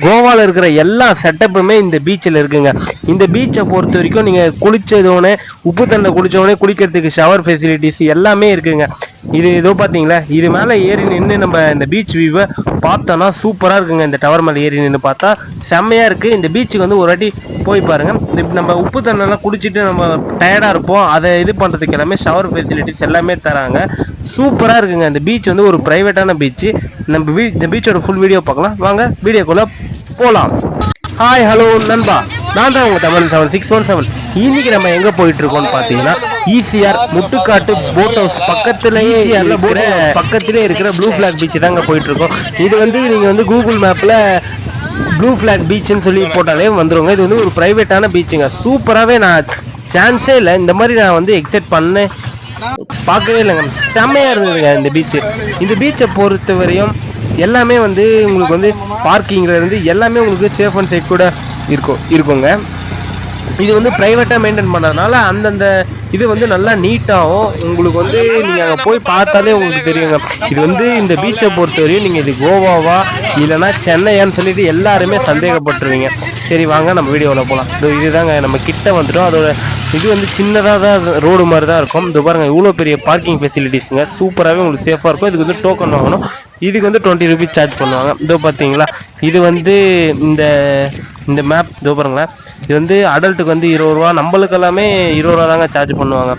go கோவாவில் இருக்கிற எல்லா செட்டப்புமே இந்த பீச்சில் இருக்குங்க. இந்த பீச்சை பொறுத்த வரைக்கும் நீங்கள் குளிச்சதோடனே உப்பு தண்ணில் குளித்தோடனே குளிக்கிறதுக்கு ஷவர் ஃபெசிலிட்டிஸ் எல்லாமே இருக்குங்க. இது இதோ பார்த்தீங்களா இது மேலே ஏறி நின்று நம்ம இந்த பீச் வியூவை பார்த்தோன்னா சூப்பராக இருக்குங்க. இந்த டவர் மேலே ஏறி நின்று பார்த்தா செம்மையாக இருக்குது இந்த பீச்சுக்கு வந்து ஒரு வாட்டி போய் பாருங்கள் இந்த நம்ம உப்பு தண்ணெல்லாம் குடிச்சிட்டு நம்ம டயர்டாக இருப்போம். அதை இது பண்ணுறதுக்கு எல்லாமே ஷவர் ஃபெசிலிட்டிஸ் எல்லாமே தராங்க. சூப்பராக இருக்குங்க. இந்த பீச் வந்து ஒரு ப்ரைவேட்டான பீச்சு நம்ம பீ இந்த பீச்சோட ஃபுல் வீடியோ பார்க்கலாம். வாங்க வீடியோக்குள்ளே போகலாம் ஹாய் ஹலோ நண்பா. நான் தான் உங்கள் Tamil seven six one seven இன்னைக்கு நம்ம எங்கே போயிட்டு இருக்கோம்னு பார்த்தீங்கன்னா ஈசிஆர் முட்டுக்காட்டு போட் ஹவுஸ் பக்கத்துலேயே ஈசிஆரில் போட் பக்கத்திலே இருக்கிற ப்ளூ ஃபிளாக் பீச் தாங்க போயிட்டு இருக்கோம் இது வந்து நீங்கள் வந்து கூகுள் மேப்பில் ப்ளூ ஃபிளாக் பீச்னு சொல்லி போட்டாலே வந்துருங்க. இது வந்து ஒரு ப்ரைவேட்டான பீச்சுங்க சூப்பராகவே நான் சான்ஸே இல்லை. இந்த மாதிரி நான் வந்து எக்ஸெப்ட் பண்ணேன் பார்க்கவே இல்லைங்க. செம்மையாக இருந்ததுங்க இந்த பீச்சு இந்த பீச்சை பொறுத்த வரையும் எல்லாமே வந்து உங்களுக்கு வந்து பார்க்கிங்கில் இருந்து எல்லாமே உங்களுக்கு சேஃப் அண்ட் செக்யூர்டாக இருக்கும் இருக்குங்க. இது வந்து ப்ரைவேட்டாக மெயின்டைன் பண்ணதுனால அந்தந்த இது வந்து நல்லா நீட்டாகவும் உங்களுக்கு வந்து நீங்கள் அங்கே போய் பார்த்தாலே உங்களுக்கு தெரியுங்க. இது வந்து இந்த பீச்சை பொறுத்தவரையும் நீங்கள் இது கோவாவா இல்லைன்னா சென்னையான்னு சொல்லிட்டு எல்லாருமே சந்தேகப்பட்டுருவீங்க. சரி வாங்க நம்ம வீடியோவில் போகலாம் இதுதாங்க நம்ம கிட்ட வந்துட்டோம். அதோட இது வந்து சின்னதாக தான் ரோடு மாதிரி தான் இருக்கும். இது பாருங்க இவ்வளோ பெரிய பார்க்கிங் ஃபெசிலிட்டிஸுங்க சூப்பராகவே உங்களுக்கு சேஃபாக இருக்கும். இதுக்கு வந்து டோக்கன் வாங்கணும். இதுக்கு வந்து டுவெண்ட்டி ருபீஸ் சார்ஜ் பண்ணுவாங்க. இதோ பார்த்தீங்களா இது வந்து இந்த இந்த மேப் இதோ பாருங்களேன். இது வந்து அடல்ட்டுக்கு வந்து இருபது ரூபா. நம்மளுக்கு எல்லாமே இருபது ரூபா தாங்க சார்ஜ் பண்ணுவாங்க.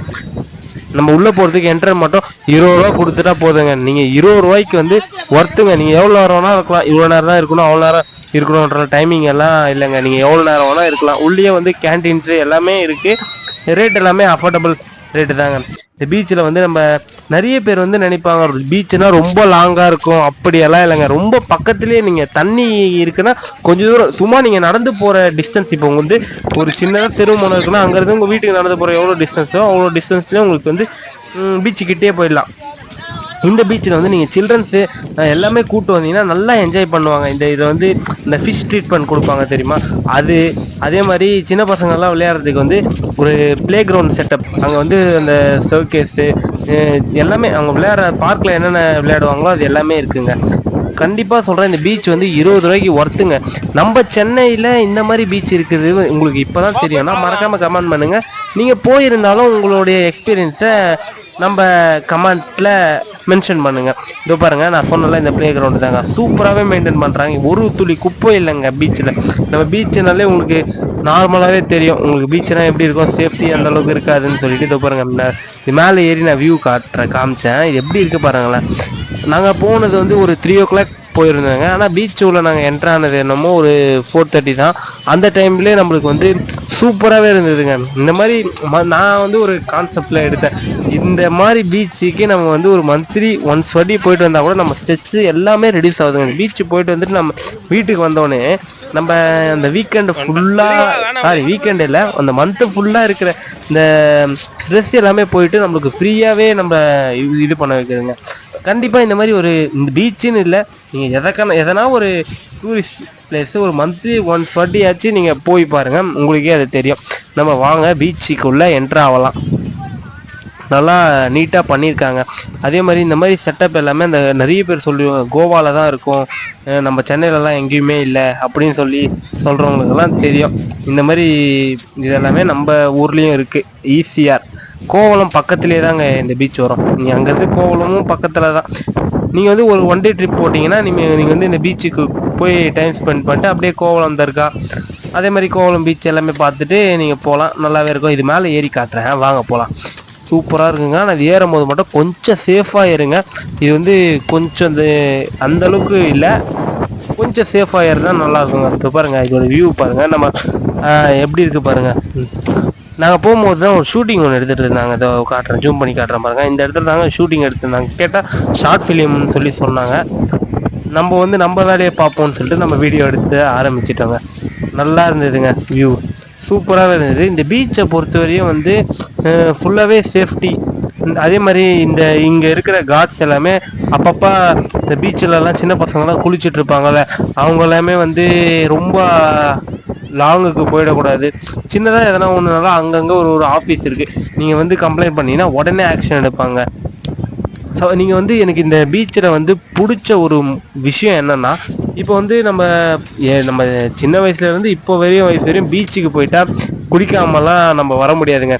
நம்ம உள்ளே போகிறதுக்கு என்டர் மட்டும் இருபது ரூபா கொடுத்துட்டா போதுங்க. நீங்கள் இருபது ரூபாய்க்கு வந்து ஒர்த்துங்க நீங்கள் எவ்வளோ நேரம் வேணால் இருக்கலாம். இவ்வளோ நேரம் தான் இருக்கணும். அவ்வளோ நேரம் இருக்கணுன்ற டைமிங் எல்லாம் இல்லைங்க. நீங்கள் எவ்வளோ நேரம் வேணால் இருக்கலாம். உள்ளே வந்து கேன்டீன்ஸு எல்லாமே இருக்குது ரேட் எல்லாமே அஃபோர்டபுள் ரேட்டு தாங்க. இந்த பீச்சில் வந்து நம்ம நிறைய பேர் வந்து நினைப்பாங்க பீச்சுனா ரொம்ப லாங்காக இருக்கும் அப்படியெல்லாம் இல்லைங்க. ரொம்ப பக்கத்துலேயே நீங்கள் தண்ணி இருக்குன்னா கொஞ்சம் தூரம் சும்மா நீங்கள் நடந்து போகிற டிஸ்டன்ஸ் இப்போ வந்து ஒரு சின்னதாக தெருமணம் இருக்குன்னா அங்கேருந்து உங்கள் வீட்டுக்கு நடந்து போகிற எவ்வளோ டிஸ்டன்ஸோ அவ்வளோ டிஸ்டன்ஸ்லேயே உங்களுக்கு வந்து பீச்சுக்கிட்டே போயிடலாம். இந்த பீச்சில் வந்து நீங்கள் சில்ட்ரன்ஸு எல்லாமே கூப்பிட்டு வந்தீங்கன்னா நல்லா என்ஜாய் பண்ணுவாங்க. இந்த இதை வந்து இந்த ஃபிஷ் ட்ரீட்மெண்ட் கொடுப்பாங்க தெரியுமா? அது அதே மாதிரி சின்ன பசங்கள்லாம் விளையாடுறதுக்கு வந்து ஒரு ப்ளே கிரவுண்ட் செட்டப் அங்கே வந்து அந்த சர்க்கேஸு எல்லாமே அவங்க விளையாடுற பார்க்கில் என்னென்ன விளையாடுவாங்களோ அது எல்லாமே இருக்குங்க. கண்டிப்பாக சொல்கிறேன் இந்த பீச் வந்து இருபது ரூபாய்க்கு ஒர்த்துங்க நம்ம சென்னையில் இந்த மாதிரி பீச் இருக்குது உங்களுக்கு இப்போ தான் தெரியும்னா மறக்காமல் கமெண்ட் பண்ணுங்கள் நீங்கள் போயிருந்தாலும் உங்களுடைய எக்ஸ்பீரியன்ஸை நம்ம கமெண்ட்டில் மென்ஷன் பண்ணுங்க. இதோ பாருங்க நான் சொன்னல இந்த ப்ளே கிரவுண்டு தாங்க. சூப்பராகவே மெயின்டைன் பண்ணுறாங்க ஒரு துளி குப்பை இல்லைங்க பீச்சில் நம்ம பீச்சுனாலே உங்களுக்கு நார்மலாகவே தெரியும். உங்களுக்கு பீச்னா எப்படி இருக்கும்? சேஃப்டி அந்த அளவுக்கு இருக்காதுன்னு சொல்லிட்டு இதோ பாருங்க இந்த இது மேலே ஏறி நான் வியூ காட்டுறேன் காமிச்சேன். இது எப்படி இருக்கு பாருங்களேன். நாங்கள் போனது வந்து ஒரு த்ரீ ஓ கிளாக் போயிருந்தாங்க. ஆனால் பீச் உள்ள நாங்கள் என்ட்ரு ஆனது என்னமோ ஒரு ஃபோர் தேர்ட்டி தான். அந்த டைம்லேயே நம்மளுக்கு வந்து சூப்பராகவே இருந்ததுங்க. இந்த மாதிரி ம- நான் வந்து ஒரு கான்செப்டில் எடுத்தேன். இந்த மாதிரி பீச்சுக்கு நம்ம வந்து ஒரு மந்த்லி ஒன்ஸ் வாட்டி போயிட்டு வந்தால் கூட நம்ம ஸ்ட்ரெஸ்ஸு எல்லாமே ரெடியூஸ் ஆகுதுங்க. பீச்சு போயிட்டு வந்துட்டு நம்ம வீட்டுக்கு வந்தோடனே நம்ம அந்த வீக்கெண்டு ஃபுல்லாக சாரி வீக்கெண்டு இல்லை அந்த மந்த்து ஃபுல்லாக இருக்கிற இந்த ஸ்ட்ரெஸ் எல்லாமே போயிட்டு நம்மளுக்கு ஃப்ரீயாகவே நம்ம இது- பண்ண வைக்கிறதுங்க. கண்டிப்பாக இந்த மாதிரி ஒரு இந்த பீச்சுன்னு இல்லை. நீங்கள் எதற்கான எதனா ஒரு டூரிஸ்ட் பிளேஸு ஒரு மந்த்லி ஒன்ஸ் வாட்டியாச்சும் நீங்கள் போய் பாருங்கள் உங்களுக்கே அது தெரியும். நம்ம வாங்க பீச்சுக்குள்ளே என்ட்ரு ஆகலாம். நல்லா நீட்டாக பண்ணியிருக்காங்க அதே மாதிரி இந்த மாதிரி செட்டப் எல்லாமே அந்த நிறைய பேர் சொல்லுவாங்க கோவாவில் தான் இருக்கும். நம்ம சென்னையிலலாம் எங்கேயுமே இல்லை அப்படின்னு சொல்லி சொல்கிறவங்களுக்கெல்லாம் தெரியும். இந்த மாதிரி இதெல்லாமே நம்ம ஊர்லேயும் இருக்குது ஈசிஆர் கோவளம் பக்கத்துலேயே தாங்க இந்த பீச் வரும் நீங்கள் அங்கேருந்து கோவலமும் பக்கத்தில் தான் நீங்கள் வந்து ஒரு ஒன் டே ட்ரிப் போட்டிங்கன்னா நீங்கள் நீங்கள் வந்து இந்த பீச்சுக்கு போய் டைம் ஸ்பெண்ட் பண்ணிட்டு அப்படியே கோவளம் தர்கா அதே மாதிரி கோவளம் பீச் எல்லாமே பார்த்துட்டு நீங்கள் போகலாம் நல்லாவே இருக்கும். இது மேலே ஏறி காட்டுறேன். வாங்க போகலாம் சூப்பராக இருக்குங்க. ஆனால் அது ஏறும் போது மட்டும் கொஞ்சம் சேஃபாக ஏறுங்க. இது வந்து கொஞ்சம் இந்த அந்தளவுக்கு இல்லை. கொஞ்சம் சேஃபாக ஏறுனா நல்லா இருக்குங்க. இப்போ பாருங்கள் இதோட வியூ பாருங்கள் நம்ம எப்படி இருக்குது பாருங்க. நாங்கள் போகும்போது தான் ஒரு ஷூட்டிங் ஒன்று எடுத்துகிட்டு இருந்தாங்க. அதை காட்டுறேன் ஜூம் பண்ணி காட்டுறேன் பாருங்க. இந்த இடத்துல தாங்க ஷூட்டிங் எடுத்திருந்தாங்க. கேட்டால் ஷார்ட் ஃபிலிம்னு சொல்லி சொன்னாங்க. நம்ம வந்து நம்ம வேலையை பார்ப்போம்னு சொல்லிட்டு நம்ம வீடியோ எடுத்து ஆரம்பிச்சிட்டோங்க. நல்லா இருந்ததுங்க வியூ சூப்பராகவே இருந்தது. இந்த பீச்சை பொறுத்தவரையும் வந்து ஃபுல்லாகவே சேஃப்டி அதே மாதிரி இந்த இங்கே இருக்கிற காட்ஸ் எல்லாமே அப்பப்போ இந்த பீச்சிலலாம் சின்ன பசங்கள்லாம் குளிச்சுட்ருப்பாங்கல்ல அவங்க எல்லாமே வந்து ரொம்ப லாங்குக்கு போயிடக்கூடாது. சின்னதாக எதனா ஒன்றுனாலும் அங்கங்கே ஒரு ஒரு ஆஃபீஸ் இருக்குது நீங்கள் வந்து கம்ப்ளைண்ட் பண்ணீங்கன்னா உடனே ஆக்ஷன் எடுப்பாங்க. ஸோ நீங்கள் வந்து எனக்கு இந்த பீச்சில் வந்து பிடிச்ச ஒரு விஷயம் என்னன்னா இப்போ வந்து நம்ம நம்ம சின்ன வயசுலேருந்து இப்போ வரையும் வயசு வரையும் பீச்சுக்கு போயிட்டா குளிக்காமலாம் நம்ம வர முடியாதுங்க.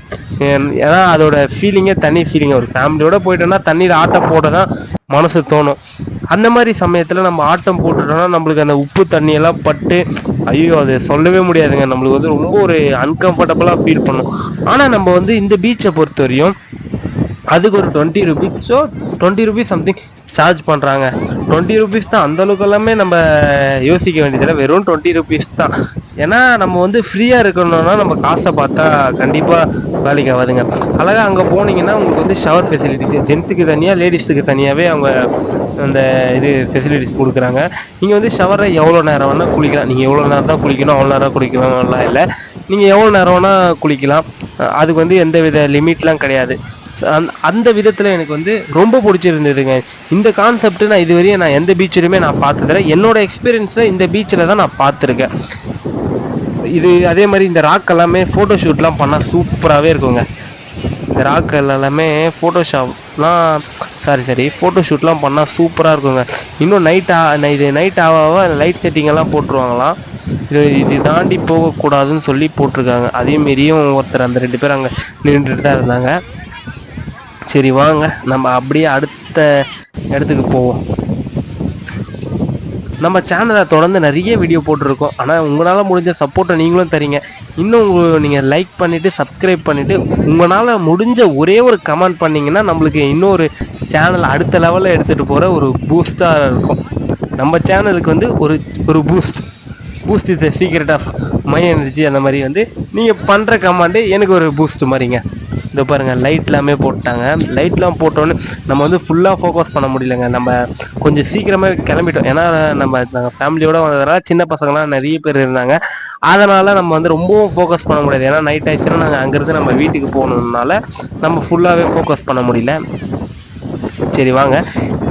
ஏன்னா அதோட ஃபீலிங்கே தனி ஃபீலிங் ஒரு ஃபேமிலியோட போயிட்டோம்னா தண்ணியில் ஆட்டம் போட தான் மனசு தோணும். அந்த மாதிரி சமயத்தில் நம்ம ஆட்டம் போட்டுட்டோம்னா நம்மளுக்கு அந்த உப்பு தண்ணியெல்லாம் பட்டு ஐயோ அது சொல்லவே முடியாதுங்க. நம்மளுக்கு வந்து ரொம்ப ஒரு அன்கம்ஃபர்டபுளாக ஃபீல் பண்ணும். ஆனால் நம்ம வந்து இந்த பீச்சை பொறுத்த வரையும் அதுக்கு ஒரு டுவெண்ட்டி ருபீஸோ டுவெண்ட்டி ருபீஸ் சம்திங் சார்ஜ் பண்ணுறாங்க டுவெண்ட்டி ருபீஸ் தான் அந்தளவுக்கு எல்லாமே நம்ம யோசிக்க வேண்டியதில்லை. வெறும் டுவெண்ட்டி ருபீஸ் தான். ஏன்னா நம்ம வந்து ஃப்ரீயாக இருக்கணும்னா நம்ம காசை பார்த்தா கண்டிப்பாக வேலைக்கு ஆகாதுங்க. அழகாக அங்கே போனீங்கன்னா உங்களுக்கு வந்து ஷவர் ஃபெசிலிட்டிஸ் ஜென்ஸுக்கு தனியாக லேடிஸுக்கு தனியாகவே அவங்க அந்த இது ஃபெசிலிட்டிஸ் கொடுக்குறாங்க. நீங்கள் வந்து ஷவரை எவ்வளோ நேரம் வேணால் குளிக்கலாம். நீங்கள் எவ்வளோ நேரம் தான் குளிக்கணும் அவ்வளோ நேரம் குளிக்கணும்லாம் இல்லை. நீங்கள் எவ்வளோ நேரம் வேணால் குளிக்கலாம். அதுக்கு வந்து எந்த வித லிமிட்லாம் கிடையாது. அந் அந்த விதத்தில் எனக்கு வந்து ரொம்ப பிடிச்சிருந்ததுங்க. இந்த கான்செப்ட் நான் இதுவரையும் நான் எந்த பீச்சிலுமே நான் பார்த்ததில்ல. என்னோட எக்ஸ்பீரியன்ஸில் இந்த பீச்சில் தான் நான் பார்த்துருக்கேன். இது அதே மாதிரி இந்த ராக் எல்லாமே ஃபோட்டோ ஷூட்லாம் பண்ணால் சூப்பராகவே இருக்குங்க. இந்த ராக் எல்லாமே ஃபோட்டோஷாப்லாம் சாரி சாரி ஃபோட்டோ ஷூட்லாம் பண்ணால் சூப்பராக இருக்குங்க. இன்னும் நைட் ஆ இது நைட் ஆக ஆக லைட் செட்டிங்கெல்லாம் போட்டுருவாங்களாம் இது இது தாண்டி போகக்கூடாதுன்னு சொல்லி போட்டிருக்காங்க. அதேமாரியும் ஒருத்தர் அந்த ரெண்டு பேர் அங்கே நின்றுட்டு தான் இருந்தாங்க. சரி வாங்க. நம்ம அப்படியே அடுத்த இடத்துக்கு போவோம். நம்ம சேனலை தொடர்ந்து நிறைய வீடியோ போட்டிருக்கோம். ஆனால் உங்களால் முடிஞ்ச சப்போர்ட்டை நீங்களும் தரீங்க. இன்னும் உங்க- நீங்கள் லைக் பண்ணிவிட்டு சப்ஸ்கிரைப் பண்ணிவிட்டு உங்களால் முடிஞ்ச ஒரே ஒரு கமெண்ட் பண்ணிங்கன்னா நம்மளுக்கு இன்னொரு சேனல் அடுத்த லெவலில் எடுத்துகிட்டு போகிற ஒரு பூஸ்டாக இருக்கும். நம்ம சேனலுக்கு வந்து ஒரு ஒரு boost boost is a secret of my energy அந்த மாதிரி வந்து நீங்கள் பண்ணுற கமாண்டு எனக்கு ஒரு பூஸ்ட் மாதிரிங்க. இந்த பாருங்கள் லைட் எல்லாமே போட்டாங்க. லைட்லாம் போட்டோன்னு நம்ம வந்து ஃபுல்லாக ஃபோக்கஸ் பண்ண முடியலங்க. நம்ம கொஞ்சம் சீக்கிரமாக கிளம்பிட்டோம். ஏன்னா நம்ம நாங்கள் ஃபேமிலியோடு வந்ததுனால சின்ன பசங்களாம் நிறைய பேர் இருந்தாங்க. அதனால் நம்ம வந்து ரொம்பவும் ஃபோக்கஸ் பண்ண முடியாது. ஏன்னா நைட் ஆயிடுச்சுன்னா நாங்கள் அங்கேருந்து நம்ம வீட்டுக்கு போகணுன்னால நம்ம ஃபுல்லாகவே ஃபோக்கஸ் பண்ண முடியல. சரி வாங்க.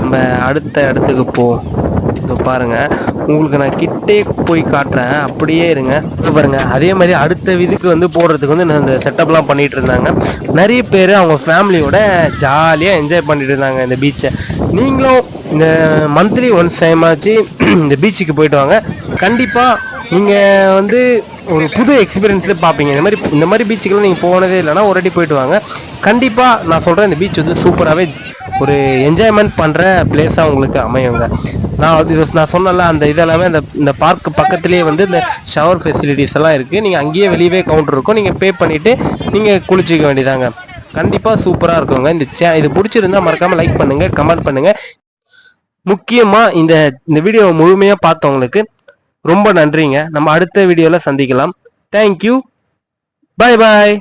நம்ம அடுத்த இடத்துக்கு போ இதோ பாருங்க. உங்களுக்கு நான் கிட்டே போய் காட்டுறேன். அப்படியே இருங்க. பாருங்க. அதே மாதிரி அடுத்த விதிக்கு வந்து போடுறதுக்கு வந்து நான் இந்த செட்டப்லாம் பண்ணிட்டு இருந்தாங்க. நிறைய பேர் அவங்க ஃபேமிலியோட ஜாலியாக என்ஜாய் பண்ணிட்டு இருந்தாங்க இந்த பீச்சை நீங்களும் இந்த மந்த்லி ஒன்ஸ் டைம் ஆச்சு இந்த பீச்சுக்கு போயிட்டு வாங்க. கண்டிப்பாக நீங்கள் வந்து ஒரு புது எக்ஸ்பீரியன்ஸில் பார்ப்பீங்க இந்த மாதிரி இந்த மாதிரி பீச்சுக்கெல்லாம் நீங்கள் போனதே இல்லைன்னா ஒரு போயிட்டு வாங்க. கண்டிப்பாக நான் சொல்கிறேன் இந்த பீச் வந்து சூப்பராகவே ஒரு என்ஜாய்மெண்ட் பண்ணுற பிளேஸாக உங்களுக்கு அமையுங்க. நான் வந்து இது நான் சொன்னல அந்த இதெல்லாமே அந்த இந்த பார்க் பக்கத்துலேயே வந்து இந்த ஷவர் ஃபெசிலிட்டிஸ் எல்லாம் இருக்குது நீங்கள் அங்கேயே வெளியவே கவுண்டர் இருக்கும். நீங்கள் பே பண்ணிவிட்டு நீங்கள் குளிச்சிக்க வேண்டியதாங்க. கண்டிப்பாக சூப்பராக இருக்குங்க. இந்த சே இது பிடிச்சிருந்தா மறக்காமல் லைக் பண்ணுங்கள் கமெண்ட் பண்ணுங்கள் முக்கியமாக இந்த இந்த வீடியோ முழுமையாக பார்த்தவங்களுக்கு ரொம்ப நன்றிங்க. நம்ம அடுத்த வீடியோவில் சந்திக்கலாம். தேங்க்யூ பாய் பாய்